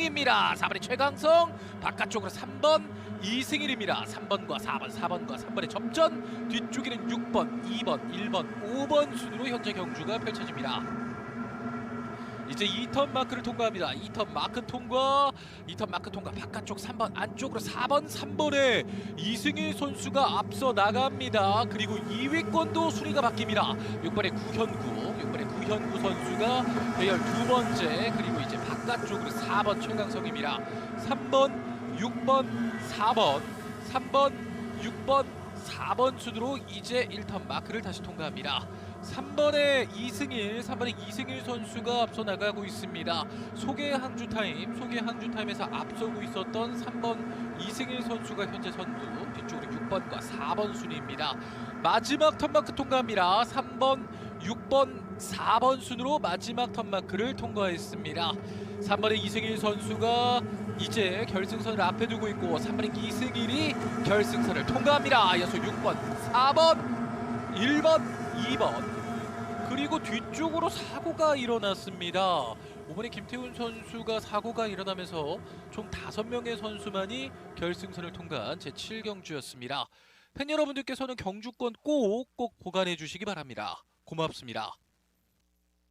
입니다. 4번의 최강성 바깥쪽으로 3번 이승일입니다. 3번과 4번, 4번과 3번의 접전 뒤쪽에는 6번, 2번, 1번, 5번 순으로 현재 경주가 펼쳐집니다. 이제 2턴 마크를 통과합니다. 2턴 마크 통과, 2턴 마크 통과 바깥쪽 3번, 안쪽으로 4번, 3번에 이승일 선수가 앞서 나갑니다. 그리고 2위권도 순위가 바뀝니다. 6번의 구현구, 6번의 구현구 선수가 대열 두 번째, 그리고 바깥쪽으로 4번 최강성입니다. 3번, 6번, 4번, 3번, 6번, 4번 순으로 이제 1턴 마크를 다시 통과합니다. 3번의 이승일, 3번의 이승일 선수가 앞서 나가고 있습니다. 소개 항주 타임, 소개 항주 타임에서 앞서고 있었던 3번 이승일 선수가 현재 선두, 뒤쪽으로 6번과 4번 순위입니다. 마지막 턴마크 통과합니다. 3번, 6번, 4번 순으로 마지막 턴마크를 통과했습니다. 3번의 이승일 선수가 이제 결승선을 앞에 두고 있고 3번의 이승일이 결승선을 통과합니다. 이어서 6번, 4번, 1번, 2번 그리고 뒤쪽으로 사고가 일어났습니다. 5번의 김태훈 선수가 사고가 일어나면서 총 5명의 선수만이 결승선을 통과한 제7경주였습니다. 팬 여러분들께서는 경주권 꼭꼭 보관해 주시기 바랍니다. 고맙습니다.